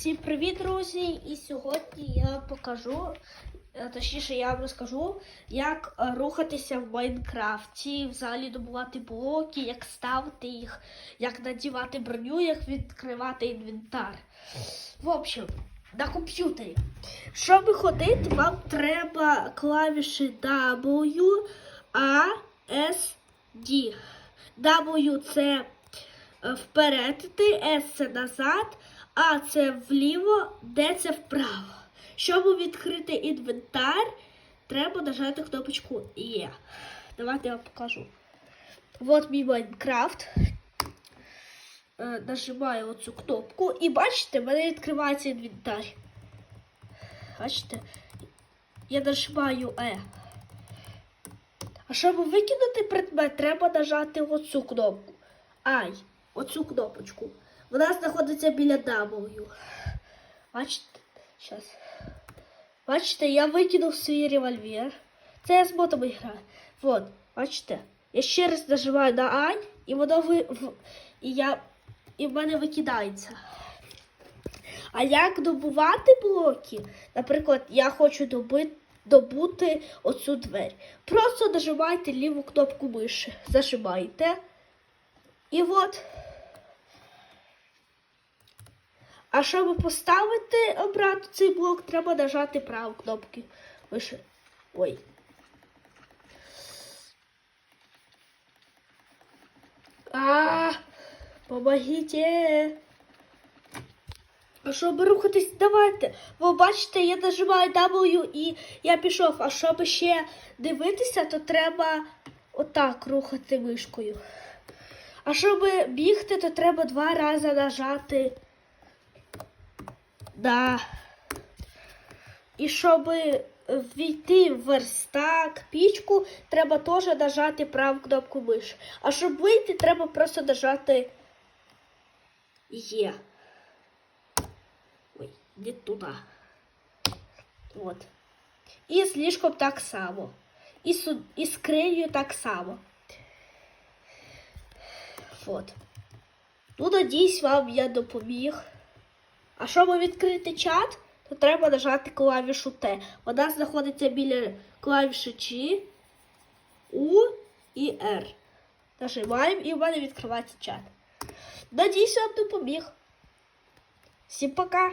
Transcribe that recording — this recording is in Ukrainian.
Всім привіт, друзі! І сьогодні я покажу, е, точніше, я вам розкажу, як е, рухатися в Майнкрафті, взагалі добувати блоки, як ставити їх, як надівати броню, як відкривати інвентар. В общем, на комп'ютері. Щоб ходити, вам треба клавіші W, A, S, D. W це е, вперед S це назад, А це вліво, Д це вправо. Щоб відкрити інвентар, треба нажати кнопочку Є. Давайте я вам покажу. От мій Майнкрафт. Е, Нажимаю оцю кнопку і бачите, в мене відкривається інвентар. Бачите? Я нажимаю Е. А щоб викинути предмет, треба нажати оцю кнопку. Ай, оцю кнопочку. Вона знаходиться біля W. Бачите? Щас. Бачите, я викинув свій револьвер. Це я з ботами граю. Вот, бачите? Я ще раз нажимаю на Ань, і воно ви... в- і я... і в мене викидається. А як добувати блоки? Наприклад, я хочу добити, добути оцю двері. Просто нажимайте ліву кнопку миші. Зажимаєте. І от. А щоб поставити обратно цей блок, треба нажати праву кнопку миші. Ой. А, помогите. А щоб рухатись, давайте. Ви бачите, я нажимаю W і я пішов. А щоб ще дивитися, то треба отак рухати мишкою. А щоб бігти, то треба два рази нажати. Да. І щоб війти в верстак, пічку, треба теж нажати праву кнопку миші. А щоб вийти, треба просто нажати Є. Ой, не туди. От. І з ліжком так само. І з, і з так само. От. Ну, надіюсь, вам я допоміг. А щоб відкрити чат, то треба нажати клавішу Т. Вона знаходиться біля клавіші G, U і R. Нажимаємо і в мене відкривається чат. Надіюсь, вам допоміг. Всім пока!